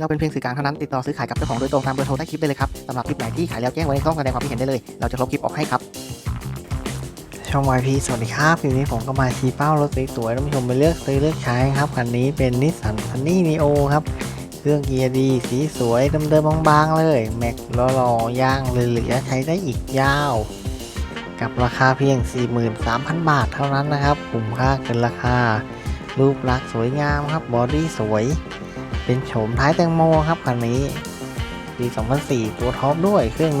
เราเป็นเพียงสื่อกลางเท่านั้นติดต่อซื้อขายกับเจ้าของโดยตรงตามเบอร์โทรใต้คลิปได้เลยครับสำหรับคลิปไหนที่ขายแล้วแจ้งไว้ในช่องแสดงความคิดเห็นได้เลย เราจะลบคลิปออกให้ครับ ช่อง YP สวัสดีครับคลิปนี้ผมก็มาชี้เป้ารถสวยๆท่านผู้ชมไปเลือกซื้อเลือกใช้ครับคันนี้เป็นนิสสันซันนี่นีโอครับเครื่องเกียร์ดีสีสวยเดิมๆบางๆเลยแม็กล้อๆย่างเหลือใช้ได้อีกยาว กับราคาเพียง 43,000 บาทเท่านั้นนะครับคุ้มค่าเกินราคา รูปลักษณ์สวยงามครับบอดี้สวย เป็นโฉมท้ายแตงโมครับคันนี้ปี 2004 ตัวท็อปด้วยเครื่อง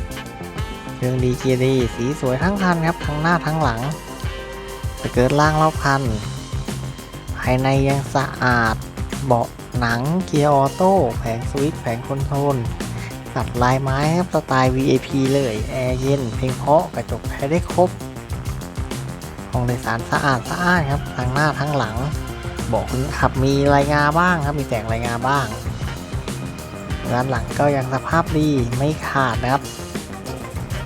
1.8 เครื่องดีเกียร์ดีสีสวยทั้งคันครับทั้งหน้าทั้งหลังสเกิร์ตล่างรอบคัน ภายในยังสะอาด เบาะหนังเกียร์ออโต้แผงสวิตช์แผงคอนโทรลตัดลายไม้ครับสไตล์ VIP เลย แอร์เย็น เพลงเพราะกระจกแท้ได้ครบห้องโดยสารสะอาดสะอาดครับทั้งหน้าทั้งหลัง บอกคนขับมีรายงาบ้างครับมีแต่งรายงาบ้างด้านหลังก็ยังสภาพดีไม่ขาดนะครับ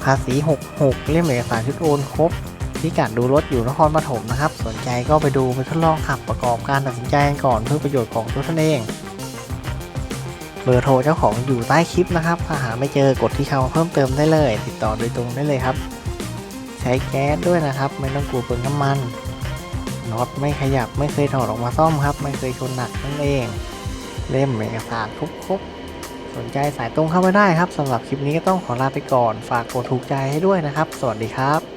ภาษี 66 เล่มเอกสารชุดโอนครบพิกัดดูรถอยู่นครปฐมนะครับ สนใจก็ไปดูไปทดลองขับประกอบการตัดสินใจกันก่อนเพื่อประโยชน์ของตัวท่านเอง เบอร์โทรเจ้าของอยู่ใต้คลิปนะครับ ถ้าหาไม่เจอกดที่คำว่าเพิ่มเติมได้เลย ติดต่อโดยตรงได้เลยครับ ใช้แก๊สด้วยนะครับ ไม่ต้องกลัวเปลืองน้ำมัน น็อตไม่ขยับไม่เคยถอดออกมาซ่อมครับ ไม่เคยชนหนักนั่นเอง เล่มเอกสารครบครบสนใจสายตรงเข้ามาได้ครับสำหรับคลิปนี้ก็ต้องขอลาไปก่อน ฝากกดถูกใจให้ด้วยนะครับ สวัสดีครับ